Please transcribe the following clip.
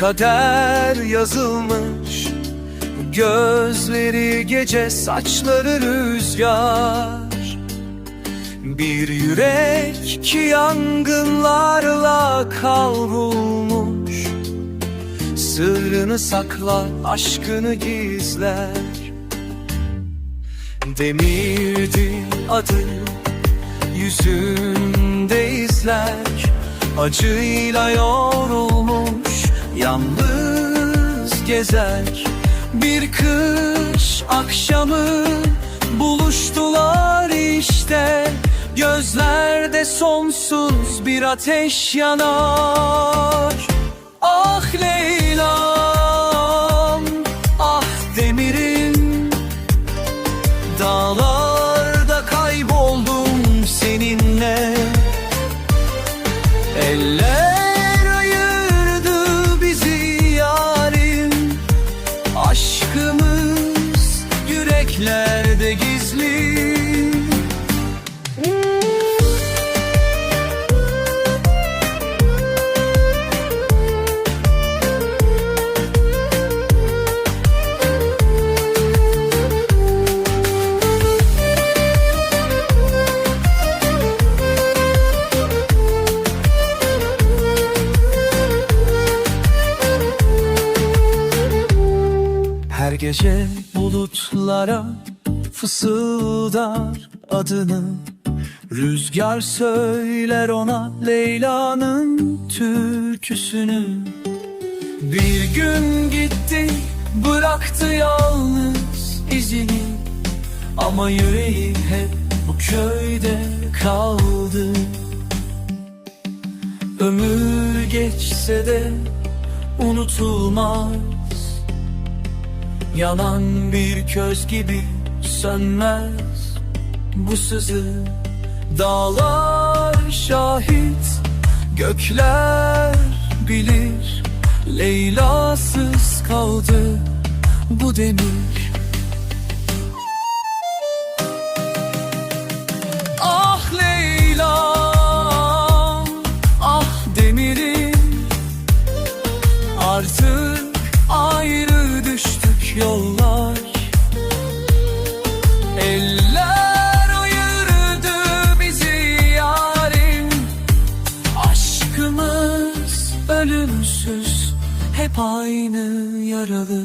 Kader yazılmış. Gözleri gece saçları rüzgar. Bir yürek ki yangınlarla kavrulmuş. Sırrını saklar, aşkını gizler. Demirdi adı Yüzünde izler. Acıyla yorulmuş Yalnız gezer Bir kış akşamı Buluştular işte. Gözlerde sonsuz bir ateş yanar. Ah Leyla'm Ah demirim Dağlarda kayboldum seninle. Eller fleurs. Her gece bulutlara fısıldar adını. Rüzgar söyler ona Leyla'nın türküsünü. Bir gün gitti bıraktı yalnız izini. Ama yüreği hep bu köyde kaldı. Ömür geçse de unutulmaz Yanan bir köz gibi sönmez bu sızı. Dağlar şahit, gökler bilir. Leyla'sız kaldı bu demir. Ah Leyla'm, ah demirim Artık ayrı yollar. Eller ayırdı bizi yarim. Aşkımız ölümsüz Hep aynı yaralı